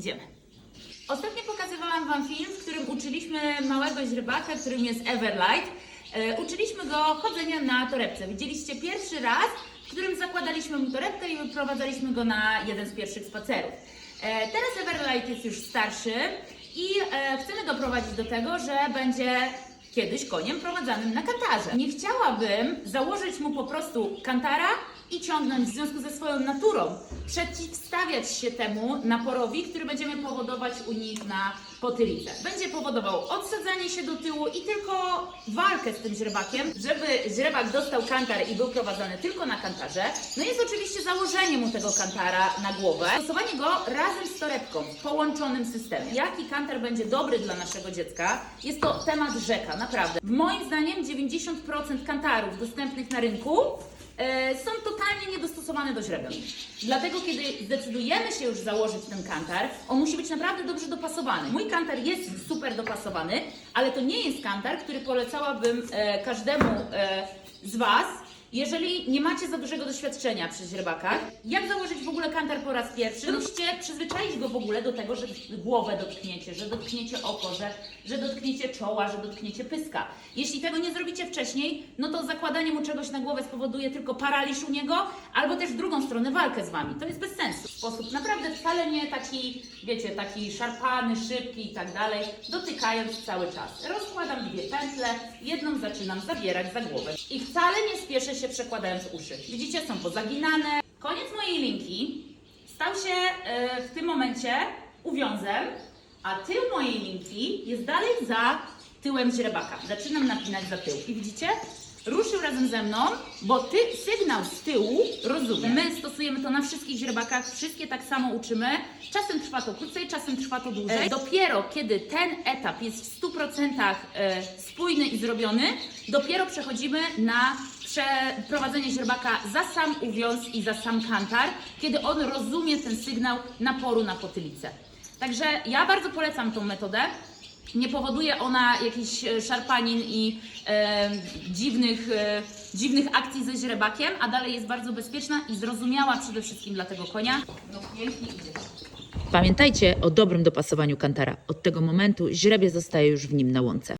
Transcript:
idziemy. Ostatnio pokazywałam Wam film, w którym uczyliśmy małego źrebaka, którym jest Everlight. E, uczyliśmy go chodzenia na torebce. Widzieliście pierwszy raz, w którym zakładaliśmy mu torebkę i wyprowadzaliśmy go na jeden z pierwszych spacerów. E, teraz Everlight jest już starszy i e, chcemy doprowadzić do tego, że będzie kiedyś koniem prowadzanym na kantarze. Nie chciałabym założyć mu po prostu kantara i ciągnąć w związku ze swoją naturą, przeciwstawiać się temu naporowi, który będziemy powodować u nich na potylicę. Będzie powodował odsadzanie się do tyłu i tylko walkę z tym źrebakiem, żeby źrebak dostał kantar i był prowadzony tylko na kantarze. No jest oczywiście założenie mu tego kantara na głowę. Stosowanie go razem z torebką w połączonym systemie. Jaki kantar będzie dobry dla naszego dziecka? Jest to temat rzeka, naprawdę. Moim zdaniem 90% kantarów dostępnych na rynku e, są totalnie niedostosowane do źrebion. Dlatego, kiedy zdecydujemy się już założyć ten kantar, on musi być naprawdę dobrze dopasowany. Mój kantar jest super dopasowany, ale to nie jest kantar, który polecałabym e, każdemu e, z Was, jeżeli nie macie za dużego doświadczenia przy źrebakach. Jak założyć w ogóle kantar po raz pierwszy? Musicie przyzwyczaić go w ogóle do tego, że głowę dotkniecie, że dotkniecie oko, że, że dotkniecie czoła, że dotkniecie pyska. Jeśli tego nie zrobicie wcześniej, no to zakładanie mu czegoś na głowę spowoduje tylko paraliż u niego, albo też w drugą stronę walkę z Wami. To jest bez sensu. W sposób naprawdę wcale nie taki, wiecie, taki szarpany, szybki i tak dalej, dotykając cały czas. Rozkładam dwie pętle, jedną zaczynam zabierać za głowę i wcale nie spieszę się przekładając uszy. Widzicie, są pozaginane. Koniec mojej linki stał się e, w tym momencie uwiązem, a tył mojej linki jest dalej za tyłem źrebaka. Zaczynam napinać za tył i widzicie? Ruszył razem ze mną, bo ty, sygnał z tyłu rozumie. My stosujemy to na wszystkich źrebakach, wszystkie tak samo uczymy. Czasem trwa to krócej, czasem trwa to dłużej. E, dopiero kiedy ten etap jest w 100% e, spójny i zrobiony, dopiero przechodzimy na przeprowadzenie źrebaka za sam uwiąz i za sam kantar, kiedy on rozumie ten sygnał naporu na potylicę. Także ja bardzo polecam tą metodę. Nie powoduje ona jakichś e, szarpanin i e, dziwnych, e, dziwnych akcji ze źrebakiem, a dalej jest bardzo bezpieczna i zrozumiała przede wszystkim dla tego konia. No pięknie idzie. Pamiętajcie o dobrym dopasowaniu kantara. Od tego momentu źrebie zostaje już w nim na łące.